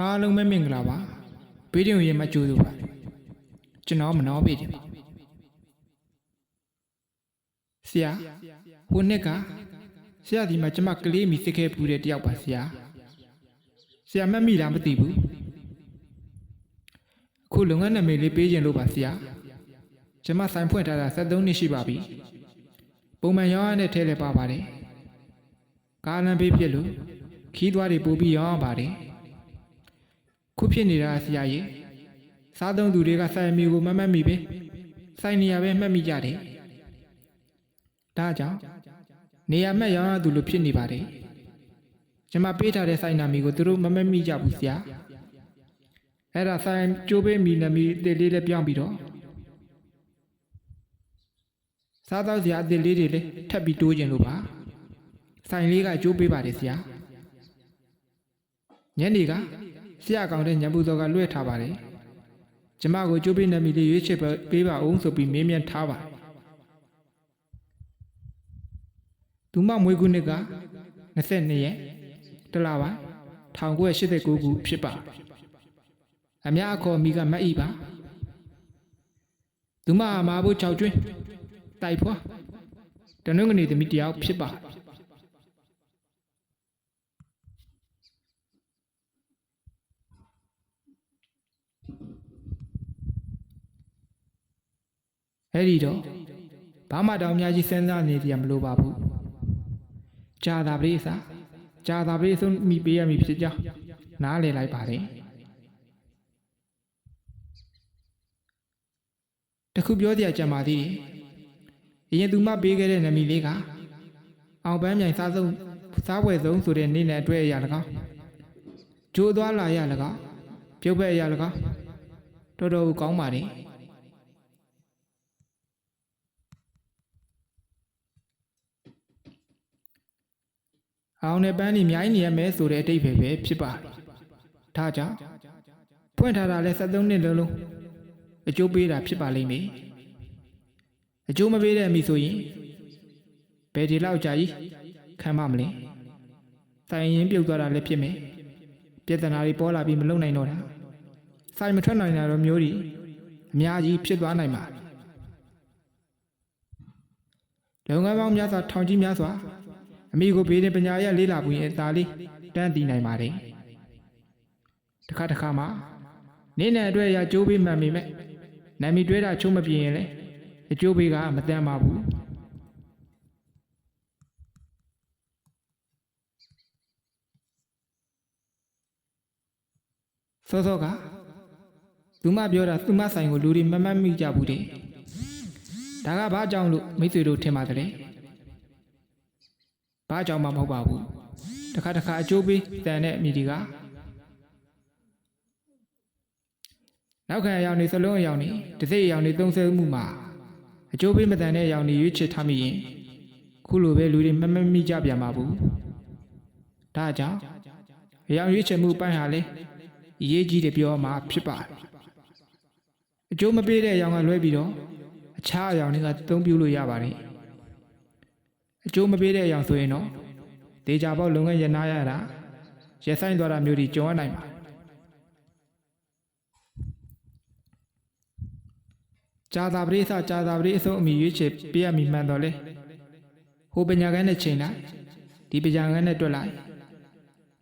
အားလုံးပဲမင်္ဂလာပါဘေးတင်ရင်မကြိုးလို့ပါကျွန်တော်မနှောပေးတယ်ပါဆရာဟိုနှစ်ကဆရာဒီမှာကျမကလေးမိစစ်ခဲ့ပူတဲ့တယောက်ပါဆရာဆရာမတ်မိလားမသိဘူးအခုလုပ်ငန်းနာမည်လေးပေးခြင်းလို့ပါဆရာကျမဆိုင်ဖွင့်ထားတာ73နှစ်ရှိပါပြီပုံမှန်ရောင်းရတဲ့ထဲလည်းပါပါတယ်ကားလမ်းပေးဖြစ်လို့ခီးသွားတွေပို့ပြီးရောင်းရပါတယ် ခုဖြစ်နေတာဆရာကြီးစားသုံးသူတွေကစိုက်မီကိုမမှတ်မိပဲစိုက်နေရပဲမှတ်မိကြတယ်ဒါကြောင့်နေရာမှတ်ရောင်းရသူလိုဖြစ်နေပါတယ်ကျွန်မပေးထားတဲ့စိုက်နာမီကိုသူတို့မမှတ်မိကြဘူးဆရာအဲ့ဒါစိုက်ကျိုးပေးမီနာမီအစ်စ်လေးလည်းပြောင်းပြီးတော့စားတော့ဆရာအစ်စ်လေးတွေလည်းထပ်ပြီးတိုးခြင်းလို့ပါစိုက်လေးကကျိုးပေးပါတယ်ဆရာညနေက ဆရာကောင်တဲ့ညံပူတော်ကလွှဲထားပါတယ်ကျမကိုကျိုးပေးနမီလေးရွေးချယ်ပေးပါအောင်ဆိုပြီးမင်းမြန်ထားပါသူမမွေးခုနှစ်က22ရက်တလပါ1989ခုဖြစ်ပါအများအခေါ်မိကမတ်ဤပါသူမအမာဖို့6ကျွင်းတိုက်ဖွာတနင်္ဂနွေသမီးတယောက်ဖြစ်ပါ အဲ့ဒီတော့ဘာမှတောင်အများကြီးစဉ်းစားနေကြမလို့ပါဘူးကြာတာပရိသကြာတာပရိသုံးမိပေးရမည်ဖြစ်ကြောင်းနားလည်လိုက်ပါတယ်တခုပြောတရားကြံပါသေးတယ်အရင်သူမပေးခဲ့တဲ့နမီလေးကအောင်ပန်းမြိုင်စားဆုံးစားပွဲဆုံးဆိုတဲ့နေ့နဲ့အတွဲအရာ၎င်းကြိုးသွားလာရ၎င်းပြုတ်ဖက်အရာ၎င်းတော်တော်ကောင်းပါတယ် အောင်နဲ့ပန်းနေအများကြီးနေရမယ်ဆိုတဲ့အတိတ်ပဲပဲဖြစ်ပါတယ်။ဒါကြောင့်ဖွင့်ထားတာလဲ73နှစ်လုံးလုံးအကျိုးပေးတာဖြစ်ပါလိမ့်မယ်။အကျိုးမပေးတဲ့အမိဆိုရင်ဘယ်ဒီလောက်ကြာကြီးခံမမလဲ။တိုင်ရင်ပြုတ်သွားတာလည်းဖြစ်မယ်။ပြဿနာတွေပေါ်လာပြီးမလုံနိုင်တော့တာ။စိုင်မထွက်နိုင်တာတော့မျိုးတွေအများကြီးဖြစ်သွားနိုင်ပါတယ်။လုပ်ငန်းပေါင်းများစွာထောင်ကြီးများစွာ အမိကိုဘေးတဲ့ပညာရလေးလာပူရင်အသာလေးတန်းတည်နိုင်ပါတယ်တစ်ခါတစ်ခါမှနင်းနဲ့အတွက်ရကြိုးပေးမှန်မိမဲ့နာမီတွဲတာချုံမပြင်းရင်လေအကျိုးပေးကမတန်ပါဘူးစောစောကသူမပြောတာသူမဆိုင်ကိုလူတွေမမှတ်မိကြဘူးတဲ့ဒါကဘာကြောင့်လို့မိတ်ဆွေတို့ထင်ပါတယ် ဘာကြောင့်မှမဟုတ်ပါဘူးတခါတခါအကျိုးပေးတန်တဲ့အမိဒီကနောက်ခံအရောင်နေစလုံးအရောင်နေတစ်စိတ်အရောင်နေသုံးဆမှုမှာအကျိုးပေးမတန်တဲ့အရောင်နေရွေးချယ်ထားမိရင်ခုလိုပဲလူတွေမမမိကြပြန်ပါဘူးဒါကြောင့်အရောင်ရွေးချယ်မှုပိုင်းဟာလေအရေးကြီးတယ်ပြောမှာဖြစ်ပါတယ်အကျိုးမပေးတဲ့အရောင်ကလွဲပြီးတော့အခြားအရောင်တွေကသုံးပြလို့ရပါတယ် အကျိုးမပေးတဲ့အရာဆိုရင်တော့ဒေကြပေါက်လုပ်ငန်းရနာရတာရဆိုင်သွားတာမျိုးတွေကြုံရနိုင်ပါဂျာသာပရိသဂျာသာပရိအစုံအမိရွေးချယ်ပေးရမည်မှန်တော့လေဟိုပညာကန်းနဲ့ချိန်လိုက်ဒီပညာကန်းနဲ့တွက်လိုက်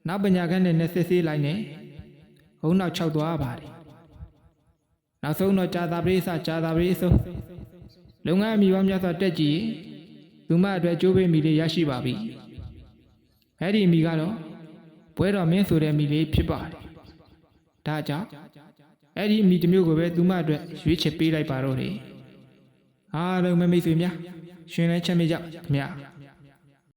နောက်ပညာကန်းနဲ့နဲ့စစ်ဆေးလိုက်နေဟုံးနောက်၆သွားပါတယ်နောက်ဆုံးတော့ဂျာသာပရိသဂျာသာပရိအစုံလုပ်ငန်းအမိပေါင်းများစွာတက်ကြည့် ရင်သူမအတွက်ကြိုးပေးမိလေးရရှိပါပြီ။အဲ့ဒီမိကတော့ဘွဲတော်မင်းဆိုတဲ့မိလေးဖြစ်ပါတယ်။ဒါကြောင့်အဲ့ဒီမိတစ်မျိုးကိုပဲသူမအတွက်ရွေးချယ်ပေးလိုက်ပါတော့တယ်။အားလုံးမမိတ်ဆွေများရှင်လဲချက်မိကြခင်ဗျာ။